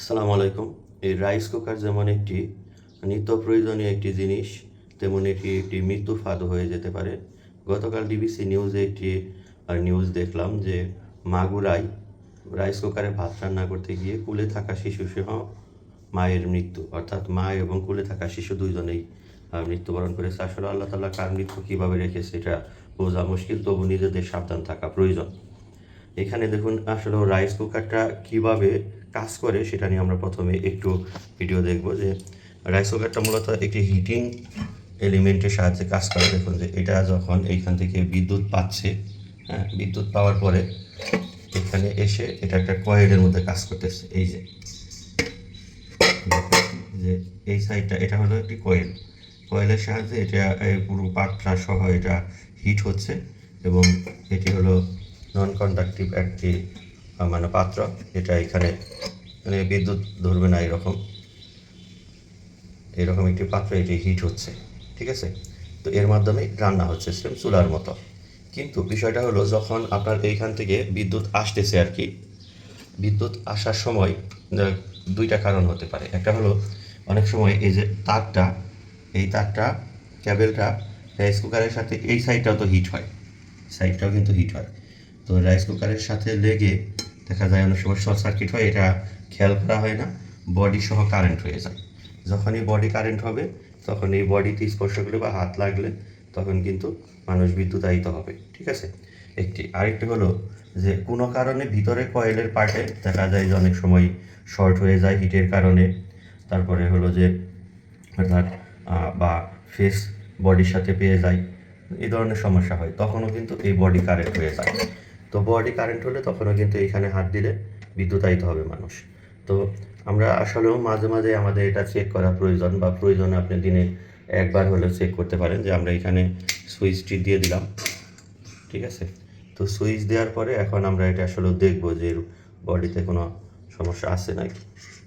আসসালামু আলাইকুম। এই রাইস কুকার যেমন একটি নিত্য প্রয়োজনীয় একটি জিনিস, তেমন এটি একটি মৃত্যু ফাঁদ হয়ে যেতে পারে। গতকাল ডিবিসি নিউজে একটি নিউজ দেখলাম যে মাগুরাই রাইস কুকারে ভাত রান্না করতে গিয়ে কুলে থাকা শিশু সহ মায়ের মৃত্যু, অর্থাৎ মা এবং কুলে থাকা শিশু দুইজনেই মৃত্যুবরণ করেছে। আসলে আল্লাহ তাল্লাহ কার মৃত্যু কীভাবে রেখেছে এটা বোঝা মুশকিল, তবু নিজেদের সাবধান থাকা প্রয়োজন। এখানে দেখুন, আসলে রাইস কুকারটা কীভাবে কাজ করে, সেটা নিয়ে আমরা প্রথমে একটু ভিডিও দেখব যে রাইস কুকারটা মূলত একটি হিটিং এলিমেন্টের সাহায্যে কাজ করে। দেখুন যে এটা যখন এইখান থেকে বিদ্যুৎ পাচ্ছে হ্যাঁ বিদ্যুৎ পাওয়ার পরে এখানে এসে এটা একটা কয়েলের মধ্যে কাজ করতেছে। এই যে যে এই সাইডটা এটা হলো একটি কয়েল কয়েলের সাহায্যে এটা এই পুরো পাটটা সহ এটা হিট হচ্ছে এবং এটি হলো নন কন্ডাক্টিভ একটি মানে পাত্র এটা এখানে মানে বিদ্যুৎ ধরবে না এরকম। এরকম একটি পাত্র এটি হিট হচ্ছে, ঠিক আছে? তো এর মাধ্যমে রান্না হচ্ছে সেম চুলার মতো। কিন্তু বিষয়টা হলো, যখন আপনার এইখান থেকে বিদ্যুৎ আসতেছে আর কি, বিদ্যুৎ আসার সময় দুইটা কারণ হতে পারে। একটা হলো, অনেক সময় এই যে তারটা, এই তারটা ক্যাবেলটা রাইস কুকারের সাথে এই সাইডটাও তো হিট হয় সাইডটাও কিন্তু হিট হয়। তো রাইস কুকারের সাথে লেগে দেখা যায় অনেক সময় শর্ট সার্কিট হয়, এটা খেয়াল করা হয় না বডি সহ কারেন্ট হয়ে যায়। যখনই বডি কারেন্ট হবে তখন এই বডিতে স্পর্শ করলে বা হাত লাগলে তখন কিন্তু মানুষ বিদ্যুতায়িত হবে, ঠিক আছে? একটি, আরেকটি হলো যে, কোনো কারণে ভিতরে কয়েলের পার্টে দেখা যায় যে অনেক সময় শর্ট হয়ে যায় হিটের কারণে। তারপরে হলো যে, অর্থাৎ বা ফেস বডির সাথে পেয়ে যায় এই ধরনের সমস্যা হয়, তখনও কিন্তু এই বডি কারেন্ট হয়ে যায়। তো বডি কারেন্ট হলে তখনও কিন্তু এখানে হাত দিলে বিদ্যুতায়িত হবে মানুষ। তো আমরা আসলেও মাঝে মাঝে আমাদের এটা চেক করা প্রয়োজন বা প্রয়োজনে আপনি দিনে একবার হলেও চেক করতে পারেন যে আমরা এখানে সুইচটি দিয়ে দিলাম। ঠিক আছে? তো সুইচ দেওয়ার পরে এখন আমরা এটা আসলে দেখব যে বডিতে কোনো সমস্যা আছে নাকি।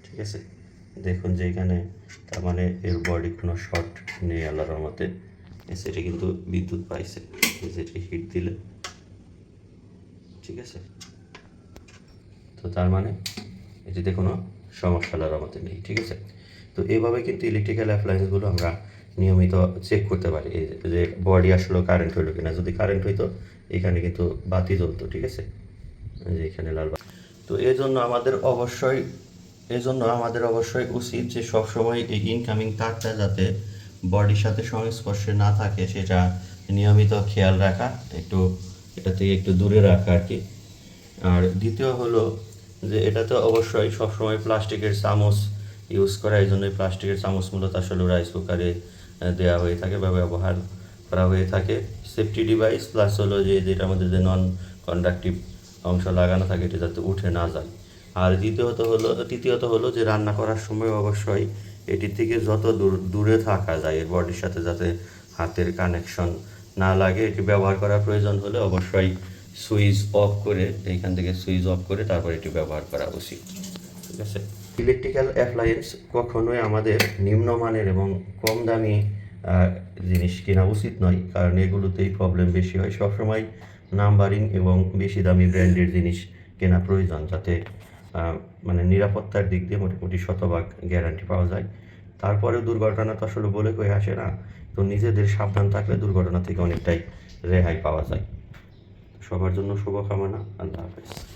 ঠিক আছে? দেখুন যে এখানে তার মানে এর বডি কোনো শর্ট নেই আল্লাহর মতে সেটা কিন্তু বিদ্যুৎ পাইছে। এই যে এটা হিট দিলে। ঠিক আছে? তো তার মানে এটিতে কোনো সমস্যা আল্লাহর মতে নেই, ঠিক আছে? তো এইভাবে কিন্তু ইলেকট্রিক্যাল অ্যাপ্লায়েন্সগুলো আমরা নিয়মিত চেক করতে পারি যে- বডি আসলে কারেন্ট হইল কিনা। যদি কারেন্ট হইতো, এখানে কিন্তু বাতি জ্বলতো, ঠিক আছে? যে এখানে লাল বাতি। তো এই জন্য আমাদের অবশ্যই এই জন্য আমাদের অবশ্যই উচিত যে সবসময় এই ইনকামিং তারটা যাতে বডির সাথে সংস্পর্শে না থাকে, সেটা নিয়মিত খেয়াল রাখা, একটু এটা থেকে একটু দূরে রাখা আর কি। আর দ্বিতীয় হলো যে এটা তো অবশ্যই সবসময় প্লাস্টিকের চামচ ইউজ করা, এই জন্যই প্লাস্টিকের চামচ মূলত আসলে রাইস কুকারে দেওয়া হয়ে থাকে বা ব্যবহার করা হয়ে থাকে। সেফটি ডিভাইস প্লাস হলো যে যেটার মধ্যে যে নন কন্ডাক্টিভ অংশ লাগানো থাকে, এটা যাতে উঠে না যায়। আর দ্বিতীয়ত হলো, তৃতীয়ত হলো যে রান্না করার সময় অবশ্যই এটি থেকে যত দূর, দূরে থাকা যায় এর বডির সাথে যাতে হাতের কানেকশন না লাগে, এটি ব্যবহার করার প্রয়োজন হলে অবশ্যই সুইচ অফ করে এইখান থেকে সুইচ অফ করে তারপর এটি ব্যবহার করা উচিত। ঠিক আছে? ইলেকট্রিক্যাল অ্যাপ্লায়েন্স কখনোই আমাদের নিম্নমানের এবং কম দামি জিনিস কেনা উচিত নয়, কারণ এগুলোতেই প্রবলেম বেশি হয়। সবসময় নাম্বারিং এবং বেশি দামি ব্র্যান্ডের জিনিস কেনা প্রয়োজন, যাতে মানে নিরাপত্তার দিক দিয়ে মোটামুটি শতভাগ গ্যারান্টি পাওয়া যায়। তারপরেও দুর্ঘটনা তো আসলে বলে কয়ে আসে না। তো নিজেদের সাবধান থাকলে দুর্ঘটনা থেকে অনেকটাই রেহাই পাওয়া যায়। সবার জন্য শুভকামনা, আল্লাহ হাফেজ।